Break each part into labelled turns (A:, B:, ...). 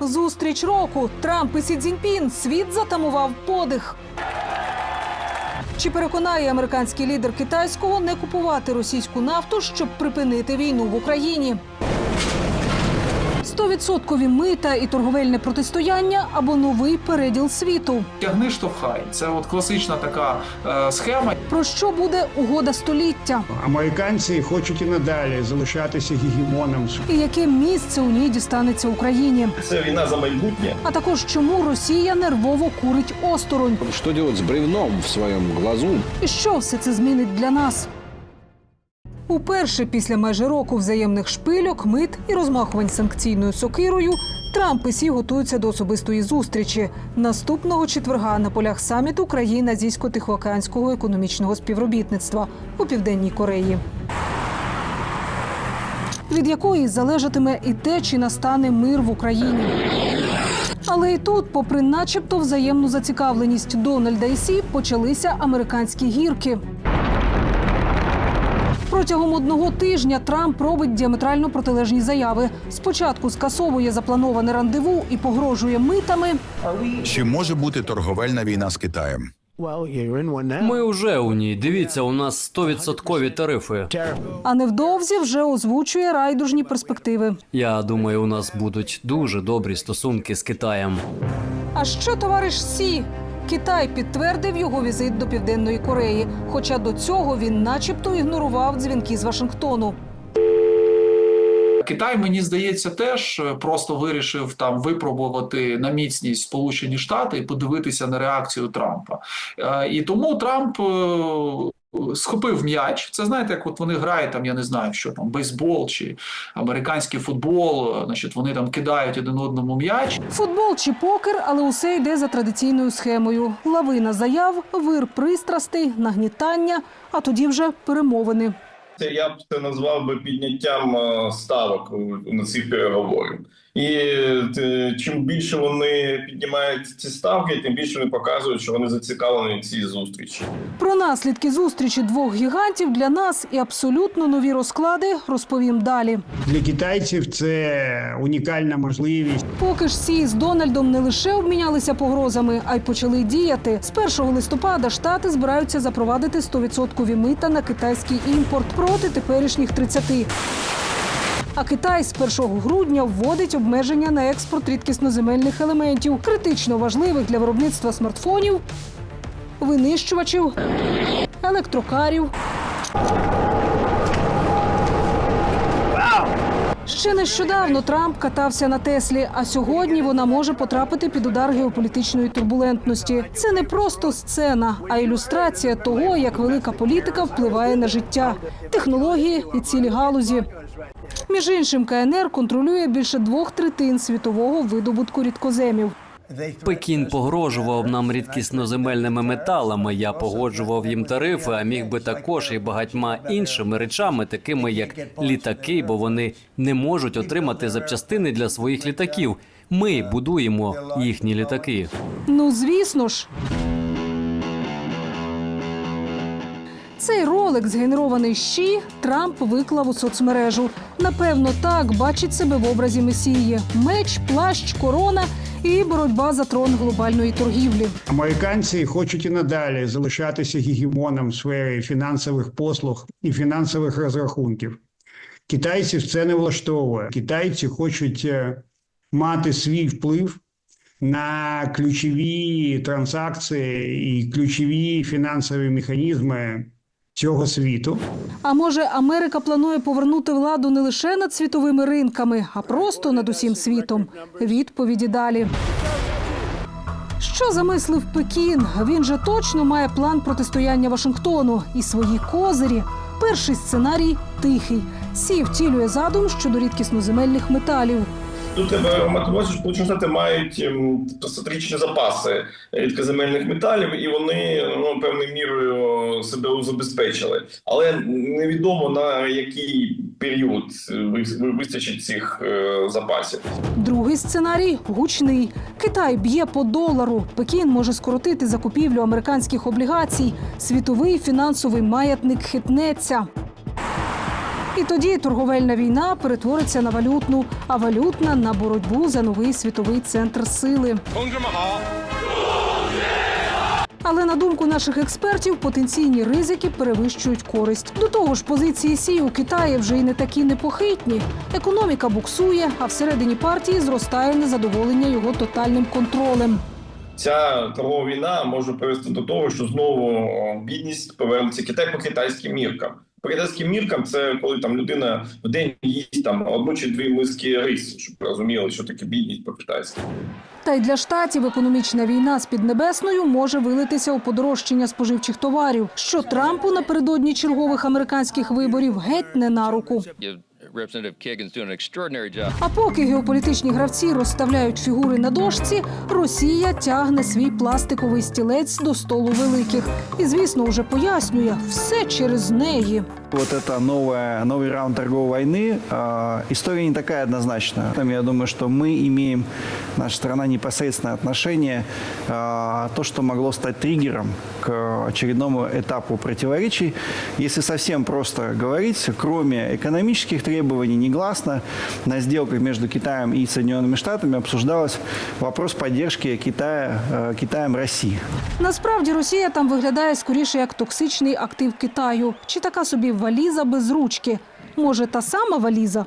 A: Зустріч року. Трамп і Сі Цзіньпін. Світ затамував подих. Чи переконає американський лідер китайського не купувати російську нафту, щоб припинити війну в Україні? Стовідсоткові мита і торговельне протистояння або новий переділ світу.
B: Тягни штовхай. Це от класична така е, схема.
A: Про що буде угода століття?
C: Американці хочуть і надалі залишатися гегемоном
A: І яке місце у ній дістанеться Україні?
D: Це війна за майбутнє.
A: А також чому Росія нервово курить осторонь?
E: Что делать с бревном в своем глазу?
A: І що все це змінить для нас? Уперше після майже року взаємних шпильок, мит і розмахувань санкційною сокирою Трамп і Сі готуються до особистої зустрічі наступного четверга на полях саміту країн Азійсько-Тихоокеанського економічного співробітництва у південній Кореї. Від якої залежатиме і те, чи настане мир в Україні. Але і тут, попри начебто взаємну зацікавленість Дональда і Сі, почалися американські гірки. Протягом одного тижня Трамп робить діаметрально протилежні заяви. Спочатку скасовує заплановане рандеву і погрожує митами.
F: Чи може бути торговельна війна з Китаєм?
G: Ми вже у ній. Дивіться, у нас 100% тарифи.
A: А невдовзі вже озвучує райдужні перспективи.
G: Я думаю, у нас будуть дуже добрі стосунки з Китаєм.
A: А що товариш Сі? Китай підтвердив його візит до Південної Кореї, хоча до цього він, начебто, ігнорував дзвінки з Вашингтону.
B: Китай, мені здається, теж е, просто вирішив там випробувати на міцність Сполучені Штати і подивитися на реакцію Трампа. Е, І тому Трамп. Схопив м'яч. Це знаєте, як от вони грають там, я не знаю, що там бейсбол чи американський футбол. Значить, вони там кидають один одному м'яч.
A: Футбол чи покер, але усе йде за традиційною схемою: лавина заяв, вир пристрастей, нагнітання, а тоді вже перемовини.
D: Це я б це назвав би підняттям е, ставок на цих переговорів. І е, чим більше вони піднімають ці ставки, тим більше вони показують, що вони зацікавлені в цій зустрічі.
A: Про наслідки зустрічі двох гігантів для нас і абсолютно нові розклади розповім далі.
C: Для китайців це унікальна можливість.
A: Поки ж Сі з Дональдом не лише обмінялися погрозами, а й почали діяти. З 1 листопада штати збираються запровадити 100% мита на китайський імпорт проти теперішніх 30%. А Китай з 1 грудня вводить обмеження на експорт рідкісноземельних елементів, критично важливих для виробництва смартфонів, винищувачів, електрокарів. Ще нещодавно Трамп катався на Теслі, а сьогодні вона може потрапити під удар геополітичної турбулентності. Це не просто сцена, а ілюстрація того, як велика політика впливає на життя, технології і цілі галузі. Між іншим, КНР контролює більше двох третин світового видобутку рідкоземів.
G: Пекін погрожував нам рідкісноземельними металами. Я погоджував їм тарифи, а міг би також і багатьма іншими речами, такими як літаки, бо вони не можуть отримати запчастини для своїх літаків. Ми будуємо їхні літаки.
A: Ну, звісно ж. Цей ролик, згенерований щі, Трамп виклав у соцмережу. Напевно, так бачить себе в образі месії: меч, плащ, корона і боротьба за трон глобальної торгівлі.
C: Американці хочуть і надалі залишатися гегемоном в сфері фінансових послуг і фінансових розрахунків. Китайців це не влаштовує. Китайці хочуть е, мати свій вплив на ключові транзакції і ключові фінансові механізми цього світу.
A: А може, Америка планує повернути владу не лише над світовими ринками, а просто над усім світом. Відповіді далі. Що замислив Пекін? Він же точно має план протистояння Вашингтону і свої козирі. Перший сценарій тихий. Сі втілює задум щодо рідкісноземельних металів.
D: Тут тебе математично Сполучені Штати мають ем, стратегічні запаси рідкоземельних металів, і вони ну певною мірою себе забезпечили. Але невідомо на який період ви- вистачить цих е, запасів.
A: Другий сценарій гучний. Китай б'є по долару. Пекін може скоротити закупівлю американських облігацій. Світовий фінансовий маятник хитнеться. І тоді торговельна війна перетвориться на валютну, а валютна на боротьбу за новий світовий центр сили. Але на думку наших експертів, потенційні ризики перевищують користь. До того ж, позиції Сі у Китаї вже й не такі непохитні. Економіка буксує, а всередині партії зростає незадоволення його тотальним контролем.
D: Ця торгова війна може привести до того, що знову бідність повернеться Китай по китайським міркам. По міркам це коли там людина в день їсть там одну чи дві миски рис, щоб розуміли, що таке бідність по китайськи.
A: Та й для штатів економічна війна з Піднебесною може вилитися у подорожчання споживчих товарів, що Трампу напередодні чергових американських виборів геть не на руку.
H: Representative Kagan's doing an extraordinary job.
A: А поки геополітичні гравці розставляють фігури на дошці, Росія тягне свій пластиковий стілець до столу великих. І, звісно, вже пояснює все через неї.
I: Вот это новая, новый раунд торговой войны, э, история не такая однозначная. Там я думаю, что мы имеем, наша страна, непосредственное отношение, э, то, что могло стать триггером к очередному этапу противоречий. Если совсем просто говорить, кроме экономических требований, негласно на сделках между Китаем и Соединенными Штатами обсуждалось вопрос поддержки Китая, Китаєм Китаем России.
A: Насправді Росія там виглядає скоріше як токсичний актив Китаю, чи така собі валіза без ручки. Може, та сама валіза?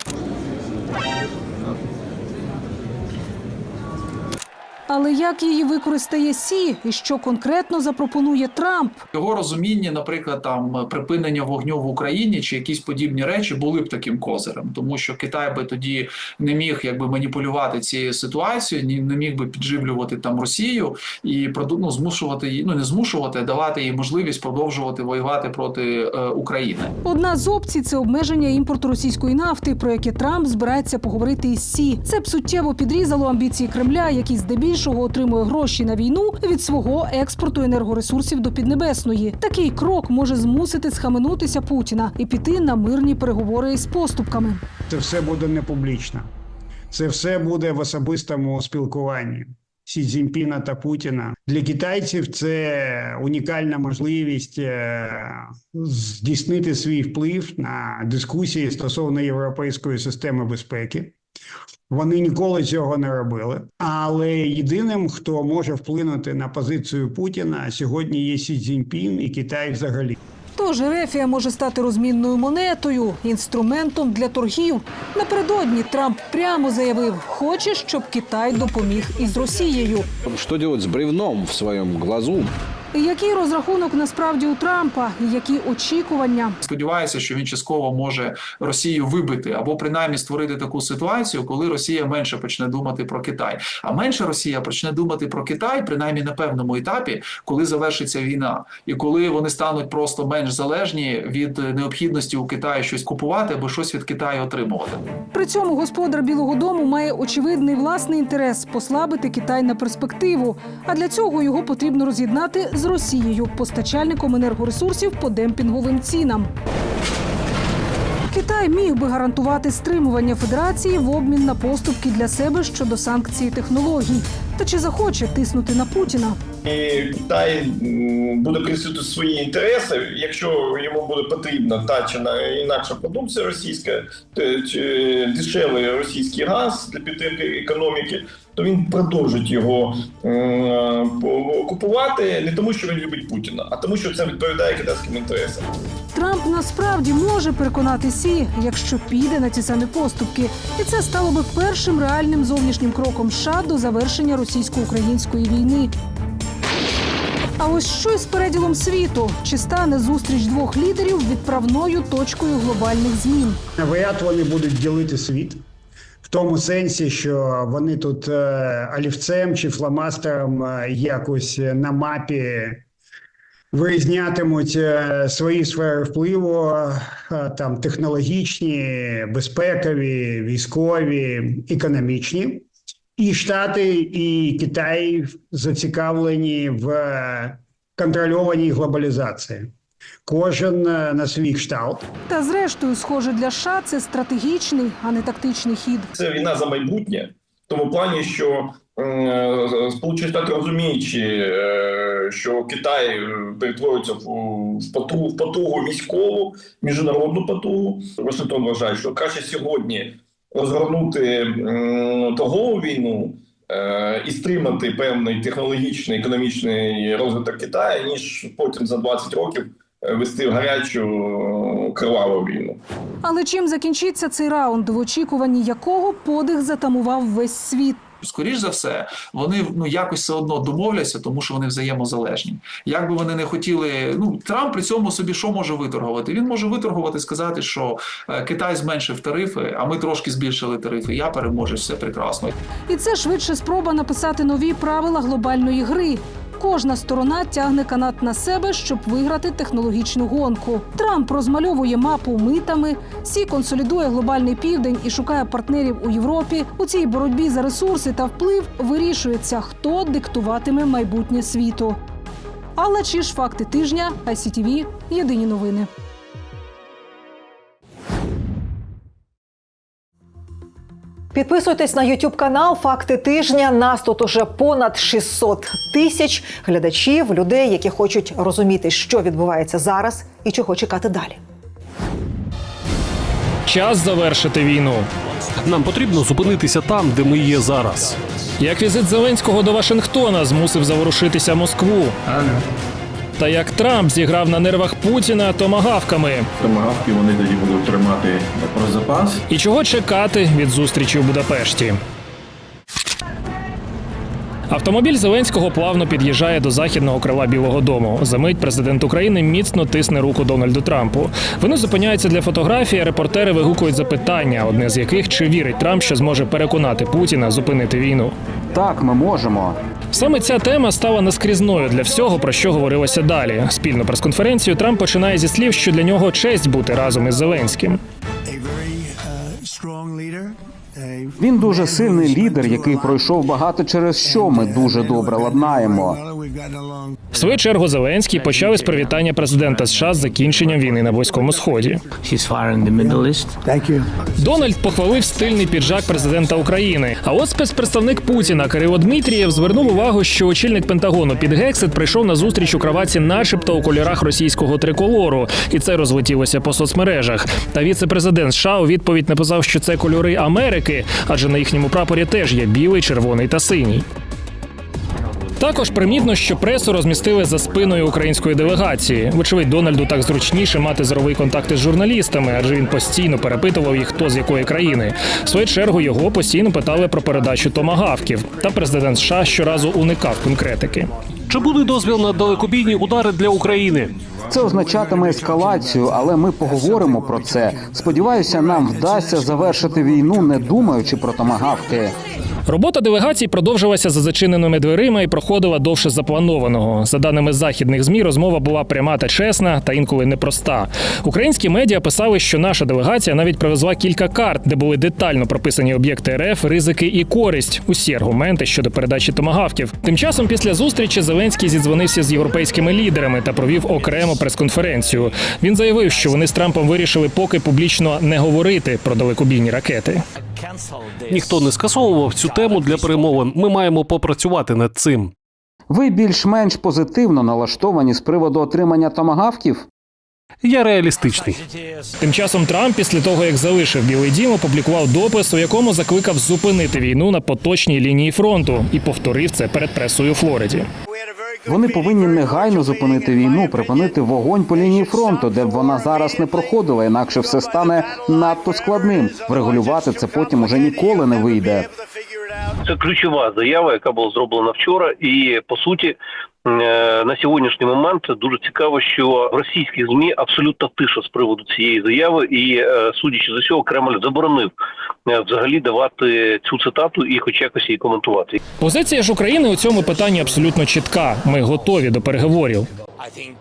A: Але як її використає Сі і що конкретно запропонує Трамп?
B: Його розуміння, наприклад, там припинення вогню в Україні чи якісь подібні речі були б таким козирем, тому що Китай би тоді не міг якби маніпулювати цією ситуацією, ні не міг би підживлювати там Росію і ну, змушувати її, ну не змушувати, а давати їй можливість продовжувати воювати проти е, України.
A: Одна з опцій це обмеження імпорту російської нафти, про яке Трамп збирається поговорити із Сі. Це б суттєво підрізало амбіції Кремля, який здебільшого отримує гроші на війну від свого експорту енергоресурсів до Піднебесної. Такий крок може змусити схаменутися Путіна і піти на мирні переговори із поступками.
C: Це все буде не публічно. Це все буде в особистому спілкуванні. Сі Цзіньпіна та Путіна для китайців це унікальна можливість е, здійснити свій вплив на дискусії стосовно європейської системи безпеки. Вони ніколи цього не робили. Але єдиним, хто може вплинути на позицію Путіна, сьогодні є Сі Цзіньпін і Китай взагалі.
A: Тож Ерефія може стати розмінною монетою, інструментом для торгів. Напередодні Трамп прямо заявив, хоче, щоб Китай допоміг із Росією.
E: Что делать с бревном в своем глазу?
A: Який розрахунок насправді у Трампа, які очікування?
B: Сподіваюся, що він частково може Росію вибити або принаймні створити таку ситуацію, коли Росія менше почне думати про Китай. А менше Росія почне думати про Китай, принаймні на певному етапі, коли завершиться війна, і коли вони стануть просто менш залежні від необхідності у Китаї щось купувати або щось від Китаю отримувати.
A: При цьому господар Білого Дому має очевидний власний інтерес послабити Китай на перспективу. А для цього його потрібно роз'єднати з Росією, постачальником енергоресурсів по демпінговим цінам. Китай міг би гарантувати стримування федерації в обмін на поступки для себе щодо санкцій технологій. Та чи захоче тиснути на Путіна?
D: І Китай буде присутити свої інтереси, якщо йому буде потрібна та чи на інакша продукція російська, дешевий російський газ для підтримки економіки, то він продовжить його м, купувати не тому, що він любить Путіна, а тому, що це відповідає китайським інтересам.
A: Трамп насправді може переконати Сі, якщо піде на ці самі поступки, і це стало би першим реальним зовнішнім кроком США до завершення російсько-української війни. А ось що із переділом світу? Чи стане зустріч двох лідерів відправною точкою глобальних змін?
C: Навряд вони будуть ділити світ тому сенсі, що вони тут е, олівцем чи фломастером е, якось на мапі вирізнятимуть е, свої сфери впливу, там технологічні, безпекові, військові, економічні. І Штати, і Китай зацікавлені в контрольованій глобалізації. Кожен е, на свій кшталт.
A: Та зрештою, схоже, для США це стратегічний, а не тактичний хід.
D: Це війна за майбутнє, тому плані, що е, Сполучені Штати розуміючи, е, що Китай е, перетворюється в, в потугу, в потугу військову, міжнародну потугу. Вашингтон вважає, що краще сьогодні розгорнути м, торгову війну е, і стримати певний технологічний економічний розвиток Китаю, ніж потім за 20 років е, вести гарячу е, криваву війну.
A: Але чим закінчиться цей раунд, в очікуванні якого подих затамував весь світ?
B: Скоріш за все, вони ну якось все одно домовляться, тому що вони взаємозалежні. Як би вони не хотіли, ну Трамп при цьому собі що може виторгувати? Він може виторгувати, сказати, що е, Китай зменшив тарифи, а ми трошки збільшили тарифи. Я переможу, все прекрасно.
A: І це швидше спроба написати нові правила глобальної гри. Кожна сторона тягне канат на себе, щоб виграти технологічну гонку. Трамп розмальовує мапу митами, Сі консолідує глобальний південь і шукає партнерів у Європі. У цій боротьбі за ресурси та вплив вирішується, хто диктуватиме майбутнє світу. Алла Чіш, факти тижня, ICTV, Єдині новини.
J: Підписуйтесь на YouTube канал Факти тижня. Нас тут уже понад 600 тисяч глядачів, людей, які хочуть розуміти, що відбувається зараз і чого чекати далі.
K: Час завершити війну.
L: Нам потрібно зупинитися там, де ми є зараз.
K: Як візит Зеленського до Вашингтона змусив заворушитися Москву. Та як Трамп зіграв на нервах Путіна томагавками.
M: Томагавки вони тоді будуть тримати про запас.
K: І чого чекати від зустрічі у Будапешті? Автомобіль Зеленського плавно під'їжджає до західного крила Білого Дому. Замить президент України міцно тисне руку Дональду Трампу. Вони зупиняються для фотографії. а Репортери вигукують запитання, одне з яких чи вірить Трамп, що зможе переконати Путіна зупинити війну.
I: Так, ми можемо.
K: Саме ця тема стала наскрізною для всього, про що говорилося далі. Спільну прес-конференцію Трамп починає зі слів, що для нього честь бути разом із Зеленським.
E: Він дуже сильний лідер, який пройшов багато через що ми дуже добре ладнаємо.
K: В свою чергу Зеленський почав із привітання президента США з закінченням війни на близькому сході. Дональд похвалив стильний піджак президента України. А от спецпредставник Путіна Кирило Дмитрієв звернув увагу, що очільник Пентагону під Гексит прийшов на зустріч у кроваті, начебто у кольорах російського триколору, і це розлетілося по соцмережах. Та віце-президент США у відповідь написав, що це кольори Америки, адже на їхньому прапорі теж є білий, червоний та синій. Також примітно, що пресу розмістили за спиною української делегації. Вочевидь, Дональду так зручніше мати зоровий контакт із журналістами, адже він постійно перепитував їх, хто з якої країни. В свою чергу його постійно питали про передачу томагавків. Та президент США щоразу уникав конкретики.
L: Чи буде дозвіл на далекобійні удари для України?
E: Це означатиме ескалацію, але ми поговоримо про це. Сподіваюся, нам вдасться завершити війну, не думаючи про томагавки.
K: Робота делегацій продовжилася за зачиненими дверима і проходила довше запланованого. За даними західних змі, розмова була пряма та чесна, та інколи непроста. Українські медіа писали, що наша делегація навіть привезла кілька карт, де були детально прописані об'єкти РФ, ризики і користь. Усі аргументи щодо передачі томагавків. Тим часом, після зустрічі, Зеленський зідзвонився з європейськими лідерами та провів окрему прес-конференцію. Він заявив, що вони з Трампом вирішили поки публічно не говорити про далекобійні ракети.
L: Ніхто не скасовував цю тему для перемовин. Ми маємо попрацювати над цим.
E: Ви більш-менш позитивно налаштовані з приводу отримання томагавків?
L: Я реалістичний.
K: Тим часом Трамп, після того як залишив Білий Дім, опублікував допис, у якому закликав зупинити війну на поточній лінії фронту і повторив це перед пресою у Флориді.
E: Вони повинні негайно зупинити війну, припинити вогонь по лінії фронту, де б вона зараз не проходила, інакше все стане надто складним. Врегулювати це потім уже ніколи не вийде.
N: Це ключова заява, яка була зроблена вчора, і по суті. Е, На сьогоднішній момент дуже цікаво, що в російських змі абсолютно тиша з приводу цієї заяви, і е, судячи з усього, Кремль заборонив е, взагалі давати цю цитату і хоч якось її коментувати.
K: Позиція ж України у цьому питанні абсолютно чітка. Ми готові до переговорів.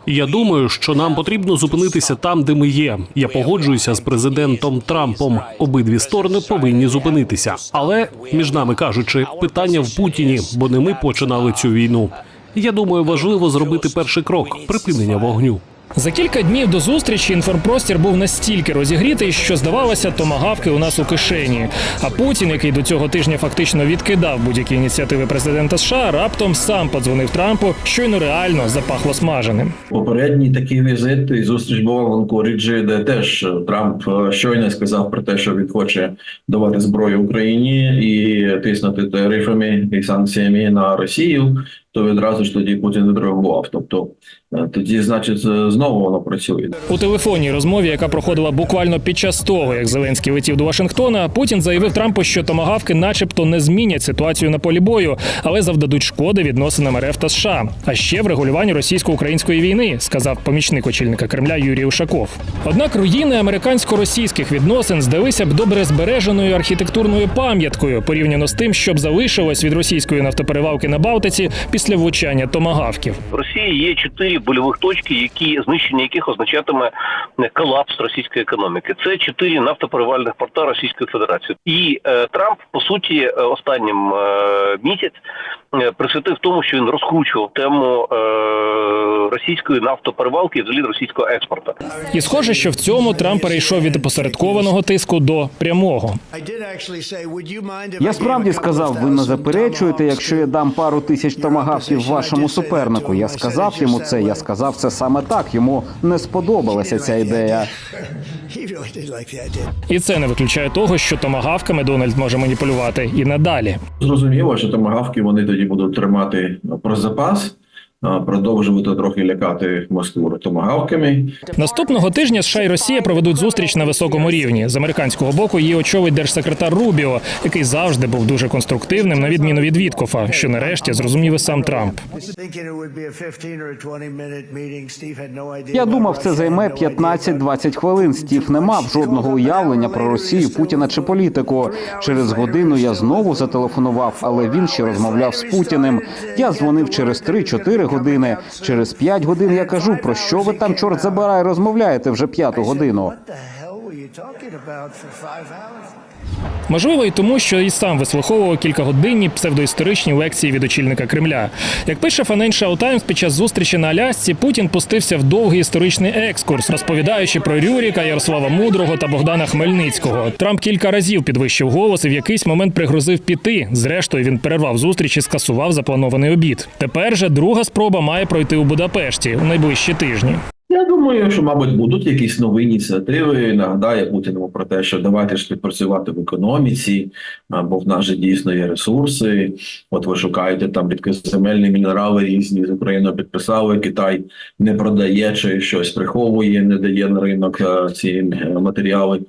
L: Я думаю, що нам потрібно зупинитися там, де ми є. Я погоджуюся з президентом Трампом. Обидві сторони повинні зупинитися. Але між нами кажучи, питання в Путіні, бо не ми починали цю війну. Я думаю, важливо зробити перший крок припинення вогню.
K: За кілька днів до зустрічі інформпростір був настільки розігрітий, що здавалося, томагавки у нас у кишені. А Путін, який до цього тижня фактично відкидав будь-які ініціативи президента США, раптом сам подзвонив Трампу, щойно реально запахло смаженим.
M: Попередній такий візит і зустріч була в Анкоріджі, де теж Трамп е, щойно сказав про те, що він хоче давати зброю Україні і тиснути тарифами і санкціями на Росію. То відразу ж тоді Путін відреагував. Тобто е, тоді, значить, знову воно працює.
K: У телефонній розмові, яка проходила буквально під час того, як Зеленський летів до Вашингтона, Путін заявив Трампу, що томагавки, начебто, не змінять ситуацію на полі бою, але завдадуть шкоди відносинам РФ та США, а ще в регулюванні російсько-української війни, сказав помічник очільника Кремля Юрій Ушаков. Однак руїни американсько-російських відносин здалися б добре збереженою архітектурною пам'яткою порівняно з тим, що б залишилось від російської нафтоперевалки на Балтиці після влучання томагавків.
N: В Росії є чотири больових точки, які знищення яких означатиме е, колапс російської економіки. Це чотири нафтоперевальних порта Російської Федерації. І е, Трамп по суті е, останнім е, місяць е, присвятив тому, що він розкручував тему е, російської нафтоперевалки і взагалі російського експорту.
K: І схоже, що в цьому Трамп перейшов від опосередкованого тиску до прямого.
E: Я справді сказав, ви не заперечуєте, якщо я дам пару тисяч томагавків вашому супернику. Я сказав йому це. Я сказав це саме так. Йому не сподобалася ця ідея.
K: І це не виключає того, що томагавками Дональд може маніпулювати і надалі.
M: Зрозуміло, що томагавки вони тоді будуть тримати про запас, продовжувати трохи лякати Москву томагавками.
K: Наступного тижня США і Росія проведуть зустріч на високому рівні. З американського боку її очолить держсекретар Рубіо, який завжди був дуже конструктивним, на відміну від Віткофа, що нарешті зрозумів і сам Трамп.
E: Я думав, це займе 15-20 хвилин. Стів не мав жодного уявлення про Росію, Путіна чи політику. Через годину я знову зателефонував, але він ще розмовляв з Путіним. Я дзвонив через 3-4 години. Через п'ять годин я кажу, про що ви там, чорт забирай, розмовляєте вже п'яту годину.
K: Можливо, і тому, що і сам вислуховував кількагодинні псевдоісторичні лекції від очільника Кремля. Як пише Financial Times, під час зустрічі на Алясці Путін пустився в довгий історичний екскурс, розповідаючи про Рюріка, Ярослава Мудрого та Богдана Хмельницького. Трамп кілька разів підвищив голос і в якийсь момент пригрозив піти. Зрештою, він перервав зустріч і скасував запланований обід. Тепер же друга спроба має пройти у Будапешті у найближчі тижні.
M: Я думаю, що, мабуть, будуть якісь нові ініціативи. Нагадає Путіну про те, що давайте ж співпрацювати в економіці, бо в нас же дійсно є ресурси. От ви шукаєте там рідкоземельні мінерали різні з Україною підписали. Китай не продає чи щось приховує, не дає на ринок ці е, матеріали.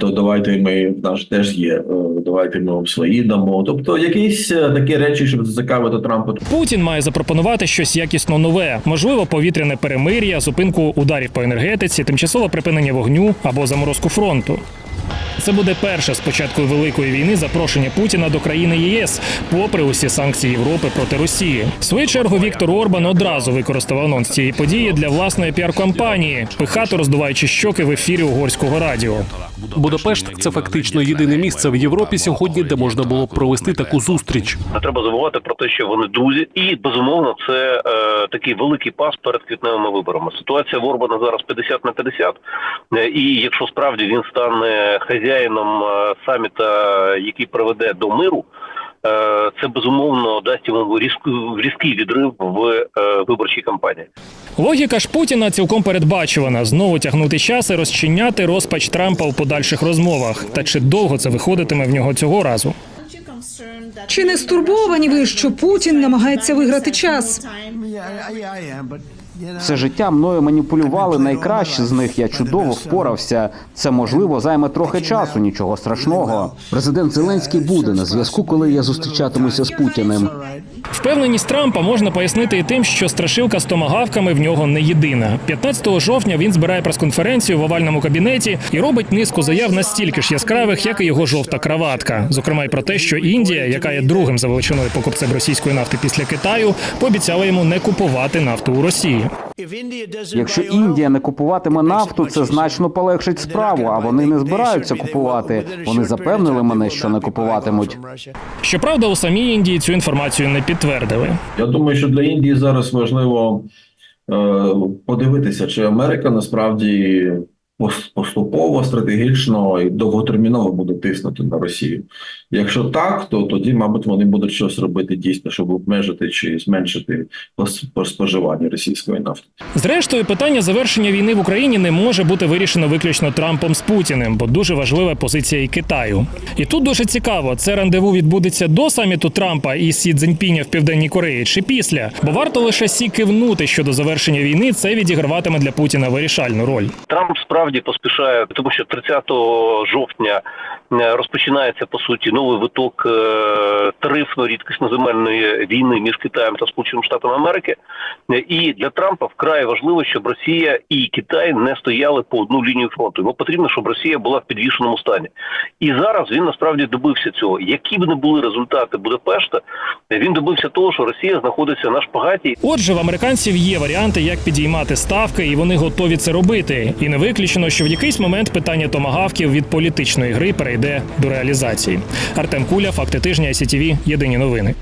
M: То давайте ми в нас теж є. е, Давайте ми вам свої дамо. Тобто, якісь е, такі речі, щоб зацікавити Трампа.
K: Путін має запропонувати щось якісно нове, можливо, повітряне перемир'я, зупинку ударів по енергетиці, тимчасове припинення вогню або заморозку фронту. Це буде перше з початку великої війни запрошення Путіна до країни ЄС, попри усі санкції Європи проти Росії. В свою чергу Віктор Орбан одразу використав анонс цієї події для власної піар-кампанії, пихато роздуваючи щоки в ефірі угорського радіо.
L: Будапешт це фактично єдине місце в Європі сьогодні, де можна було б провести таку зустріч.
N: Не треба забувати про те, що вони друзі, і безумовно це е, такий великий пас перед квітневими виборами. Ситуація в Орбана зараз 50 на 50, Е, і якщо справді він стане хазяїном е, саміта, який приведе до миру. е, Це безумовно дасть йому різкий відрив в е, виборчій кампанії.
K: Логіка ж Путіна цілком передбачувана знову тягнути час і розчиняти розпач Трампа у подальших розмовах. Та чи довго це виходитиме в нього цього разу?
A: Чи не стурбовані ви, що Путін намагається виграти час?
E: Все життя мною маніпулювали найкращі з них. Я чудово впорався. Це можливо займе трохи часу, нічого страшного. Президент Зеленський буде на зв'язку, коли я зустрічатимуся з Путіним.
K: Впевненість Трампа можна пояснити і тим, що страшилка з томагавками в нього не єдина. 15 жовтня він збирає прес-конференцію в овальному кабінеті і робить низку заяв настільки ж яскравих, як і його жовта краватка. Зокрема, й про те, що Індія, яка є другим за величиною покупцем російської нафти після Китаю, пообіцяла йому не купувати нафту у Росії.
E: Якщо Індія не купуватиме нафту, це значно полегшить справу. А вони не збираються купувати. Вони запевнили мене, що не купуватимуть.
K: Щоправда, у самій Індії цю інформацію не підтвердили.
M: Я думаю, що для Індії зараз важливо подивитися, чи Америка насправді поступово, стратегічно і довготерміново буде тиснути на Росію. Якщо так, то тоді, мабуть, вони будуть щось робити дійсно, щоб обмежити чи зменшити споживання російської нафти.
K: Зрештою, питання завершення війни в Україні не може бути вирішено виключно Трампом з Путіним, бо дуже важлива позиція і Китаю. І тут дуже цікаво, це рандеву відбудеться до саміту Трампа і Сі Цзіньпіня в Південній Кореї чи після, бо варто лише сі кивнути щодо завершення війни. Це відіграватиме для Путіна вирішальну роль.
N: Трамп справді поспішає, тому що 30 жовтня е, розпочинається по суті новий виток е, тарифно рідкісноземельної війни між Китаєм та Сполученими Штатами Америки. Е, І для Трампа вкрай важливо, щоб Росія і Китай не стояли по одну лінію фронту. Йому потрібно, щоб Росія була в підвішеному стані. І зараз він насправді добився цього. Які б не були результати Будапешта, він добився того, що Росія знаходиться на шпагаті
K: Отже, в американців є варіанти, як підіймати ставки, і вони готові це робити. І не виключено, що в якийсь момент питання томагавків від політичної гри перейде до реалізації. Артем Куля, факти тижня, СІТВ, єдині новини.